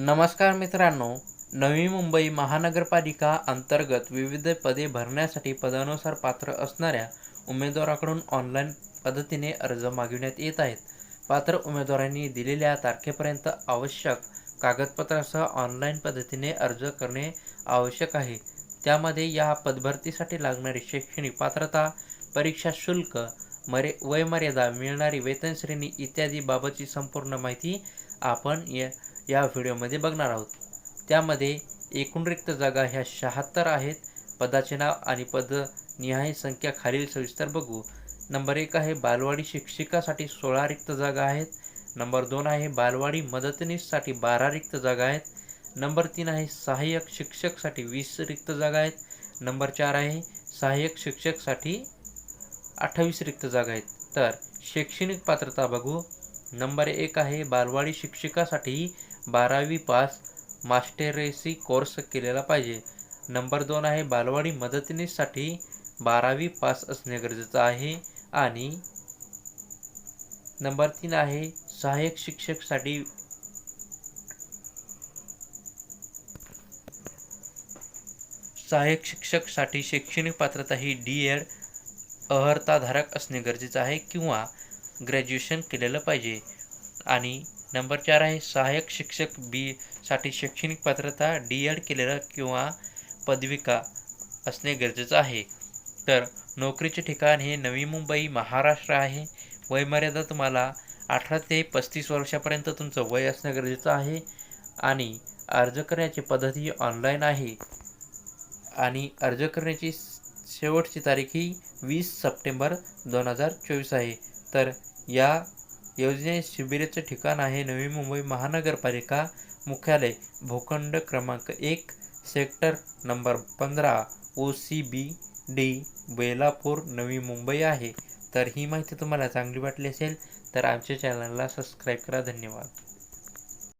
नमस्कार मित्रांनो नवी मुंबई महानगरपालिका अंतर्गत विविध पदे भरण्यासाठी पदानुसार पात्र असणाऱ्या उमेदवाराकडून ऑनलाईन पद्धतीने अर्ज मागविण्यात येत आहेत. पात्र उमेदवारांनी दिलेल्या तारखेपर्यंत आवश्यक कागदपत्रासह ऑनलाईन पद्धतीने अर्ज करणे आवश्यक आहे. त्यामध्ये या पदभरतीसाठी लागणारी शैक्षणिक पात्रता परीक्षा शुल्क मरे वयमर्यादा मिळणारी वेतनश्रेणी इत्यादी बाबतची संपूर्ण माहिती आपण या या व्हिडिओमध्ये बघणार आहोत. त्यामध्ये एकूण रिक्त जागा ह्या शहात्तर आहेत. पदाचे नाव आणि पद निहाय संख्या खालील सविस्तर बघू. नंबर एक आहे बालवाडी शिक्षिकासाठी सोळा रिक्त जागा आहेत. नंबर दोन आहे बालवाडी मदतनीससाठी बारा रिक्त जागा आहेत. नंबर तीन आहे सहाय्यक शिक्षकसाठी वीस रिक्त जागा आहेत. नंबर चार आहे सहाय्यक शिक्षकसाठी अठ्ठावीस रिक्त जागा आहेत. तर शैक्षणिक पात्रता बघू. नंबर एक आहे बालवाडी शिक्षिकासाठी बारावी पास मास्टरेसी कोर्स केलेला पाहिजे. नंबर दोन आहे बालवाडी मदतनीससाठी बारावी पास असणे गरजेचं आहे आणि नंबर तीन आहे सहाय्यक शिक्षकसाठी सहाय्यक शिक्षकसाठी शैक्षणिक पात्रता ही डी एड अहर्ताधारक असणे गरजेचं आहे किंवा ग्रॅज्युएशन केलेलं पाहिजे. आणि नंबर चार आहे सहाय्यक शिक्षक बी साठी शैक्षणिक पात्रता डी एड केलेलं किंवा पदविका असणे गरजेचं आहे. तर नोकरीचे ठिकाण हे नवी मुंबई महाराष्ट्र आहे. वयमर्यादा तुम्हाला अठरा ते पस्तीस वर्षापर्यंत तुमचं वय असणं गरजेचं आहे. आणि अर्ज करण्याची पद्धत ही ऑनलाईन आहे. आणि अर्ज करण्याची शेवटची तारीख ही वीस सप्टेंबर दोन हजार चोवीस आहे. तर या योजने शिबिराचे ठिकाण आहे नवी मुंबई महानगरपालिका मुख्यालय भूखंड क्रमांक एक सेक्टर नंबर पंधरा O C B D Belapur Navi Mumbai आहे. तर ही माहिती तुम्हाला चांगली वाटली असेल तर आमच्या चॅनलला सबस्क्राईब करा. धन्यवाद.